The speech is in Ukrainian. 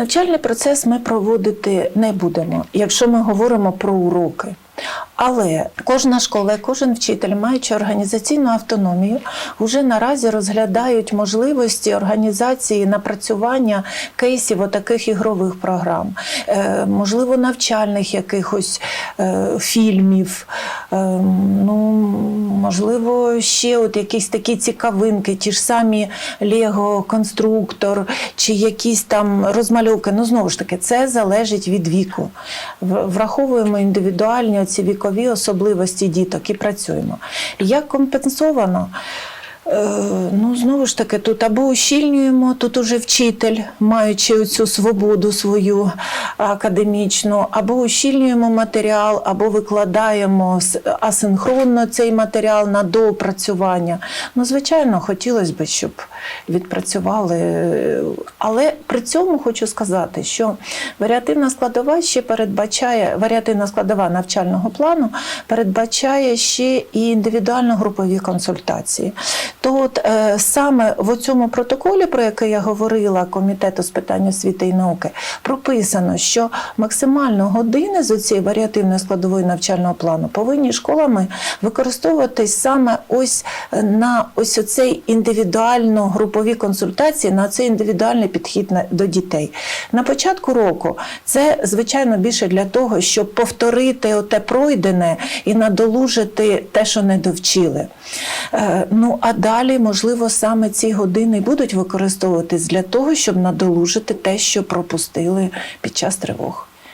Навчальний процес ми проводити не будемо, якщо ми говоримо про уроки. Але кожна школа, кожен вчитель, маючи організаційну автономію, вже наразі розглядають можливості організації напрацювання кейсів отаких ігрових програм, е, можливо, навчальних якихось е, фільмів, ну, можливо, ще от якісь такі цікавинки, ті ж самі Лего, конструктор чи якісь там розмальовки. Ну, знову ж таки, це залежить від віку. Враховуємо індивідуальні ці вікові особливості діток і працюємо. Як компенсовано? Е, Ну, знову ж таки, тут або ущільнюємо, тут уже вчитель, маючи цю свободу свою академічну, або ущільнюємо матеріал, або викладаємо асинхронно цей матеріал на доопрацювання. Ну, звичайно, хотілося б, щоб відпрацювали. Але при цьому хочу сказати, що варіативна складова ще передбачає варіативна складова навчального плану передбачає ще і індивідуально-групові консультації. То от е, саме в цьому протоколі, про який я говорила комітету з питань освіти і науки, прописано, що максимально години з цієї варіативної складової навчального плану повинні школами використовуватись саме ось е, на ось оцей індивідуально групові консультації, на цей індивідуальний підхід до дітей. На початку року це звичайно більше для того, щоб повторити оте пройдене і надолужити те, що не довчили. Е, Ну а далі, можливо, саме ці години будуть використовуватись для того, щоб надолужити те, що пропустили під час тривог.